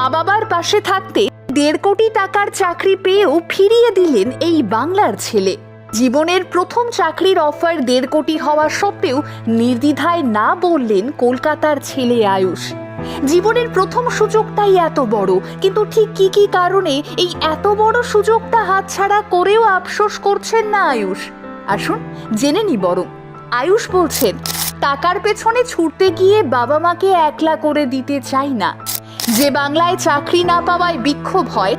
মা বাবার পাশে থাকতে দেড় কোটি টাকার চাকরি পেয়েও ফিরিয়ে দিলেন এই বাংলার ছেলে। জীবনের প্রথম চাকরির অফার দেড় কোটি হওয়া সত্ত্বেও নির্দ্বিধায় না বললেন কলকাতার ছেলে আয়ুষ। জীবনের প্রথম সুযোগটাই এত বড়, কিন্তু ঠিক কি কি কারণে এই এত বড় সুযোগটা হাতছাড়া করেও আফসোস করছেন না আয়ুষ? আসুন, জেনে নি বরং। আয়ুষ বলছেন, টাকার পেছনে ছুটতে গিয়ে বাবা মাকে একলা করে দিতে চাই না। যে বাংলায় চাকরি না পাওয়ায় বিক্ষোভ হয়,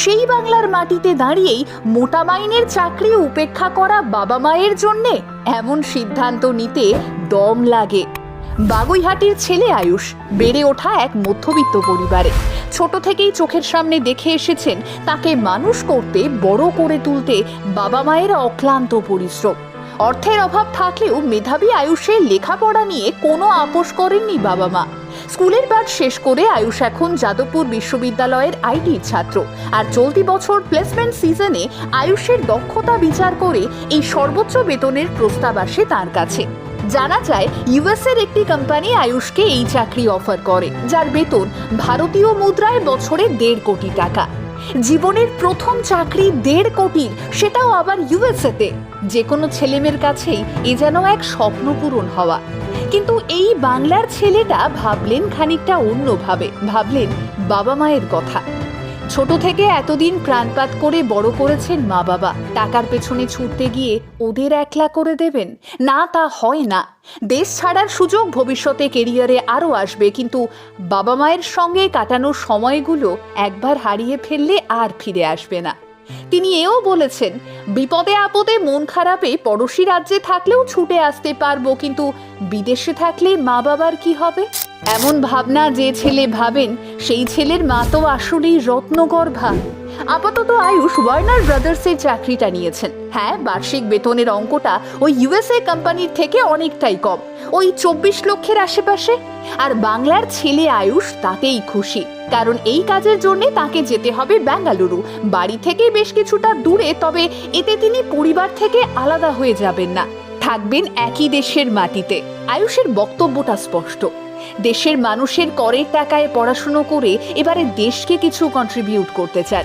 সেই বাংলার মাটিতে দাঁড়িয়েই মোটা মাইনের চাকরি উপেক্ষা করা বাবা মায়ের জন্যে এমন সিদ্ধান্ত নিতে দম লাগে। বাগুইহাটির ছেলে আয়ুষ বেড়ে ওঠা এক মধ্যবিত্ত পরিবারে। ছোট থেকেই চোখের সামনে দেখে এসেছেন তাকে মানুষ করতে বড় করে তুলতে বাবা মায়ের অক্লান্ত পরিশ্রম। অর্থের অভাব থাকলেও মেধাবী আয়ুষের লেখাপড়া নিয়ে কোনো আপোষ করেননি বাবা মা। স্কুলের পাঠ শেষ করে আয়ুষ এখন যাদবপুর বিশ্ববিদ্যালয়ের আইটির ছাত্র। আর চলতি বছর প্লেসমেন্ট সিজনে আয়ুষের দক্ষতা বিচার করে এই সর্বোচ্চ বেতনের প্রস্তাব আসে তার কাছে। জানা যায় ইউএসের একটি কোম্পানি আয়ুষকে এই চাকরি অফার করে, যার বেতন ভারতীয় মুদ্রায় বছরে দেড় কোটি টাকা। জীবনের প্রথম চাকরি দেড় কোটির, সেটাও আবার ইউএসএতে। যে কোনো ছেলেমেয়ের কাছেই এ যেন এক স্বপ্ন পূরণ হওয়া। কিন্তু এই বাংলার ছেলেটা ভাবলেন খানিকটা অন্যভাবে। ভাবলেন বাবা মায়ের কথা। ছোট থেকে এতদিন প্রাণপাত করে বড় করেছেন মা বাবা। টাকার পেছনে ছুটতে গিয়ে ওদের একলা করে দেবেন? না, তা হয় না। দেশ ছাড়ার সুযোগ ভবিষ্যতে কেরিয়ারে আরও আসবে, কিন্তু বাবা মায়ের সঙ্গে কাটানো সময়গুলো একবার হারিয়ে ফেললে আর ফিরে আসবে না। তিনি এও বলেছেন, বিপদে আপদে মন খারাপে পড়োশি রাজ্যে থাকলেও ছুটে আসতে পারব, কিন্তু বিদেশে থাকলে মা বাবার কি হবে? এমন ভাবনা যে ছেলে ভাবেন, সেই ছেলের মা তো আসলেই রত্নগর্ভা। আপাতত আয়ুষ ওয়ার্নার ব্রাদার্সের চাকরিটা নিয়েছেন। হ্যাঁ বার্ষিক বেতনের অঙ্কটা ওই ইউএসএ কোম্পানির থেকে অনেকটাই কম। ওই চব্বিশ লক্ষের আশেপাশে। আর বাংলার ছেলে আয়ুষ তাতেই খুশি। কারণ এই কাজের জন্য তাকে যেতে হবে বেঙ্গালুরু। বাড়ি থেকে বেশ কিছুটা দূরে, তবে এতে তিনি পরিবার থেকে আলাদা হয়ে যাবেন না। থাকবেন একই দেশের মাটিতে। আয়ুষের বক্তব্যটা স্পষ্ট। দেশের মানুষের করের টাকায় পড়াশুনো করে এবারে দেশকে কিছু কন্ট্রিবিউট করতে চান।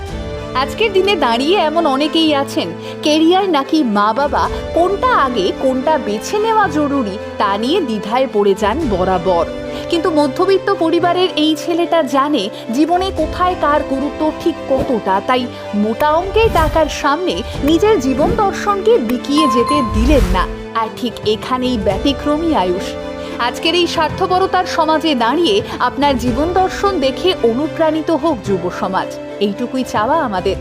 আজকের দিনে দাঁড়িয়ে এমন অনেকেই আছেন কেরিয়ার নাকি মা বাবা কোনটা আগে, কোনটা বেছে নেওয়া জরুরি তা নিয়ে দ্বিধায় পড়ে যান বরাবর। কিন্তু মধ্যবিত্ত পরিবারের এই ছেলেটা জানে জীবনে কোথায় কার গুরুত্ব ঠিক কতটা, তাই মোটা অঙ্কের টাকার সামনে নিজের জীবন দর্শনকে বিকিয়ে যেতে দিলেন না। আর ঠিক এখানেই ব্যতিক্রমী আয়ুষ। আজকের এই স্বার্থপরতার সমাজে দাঁড়িয়ে আপনার জীবন দর্শন দেখে অনুপ্রাণিত হোক যুব সমাজ। এইটুকুই চাওয়া আমাদের।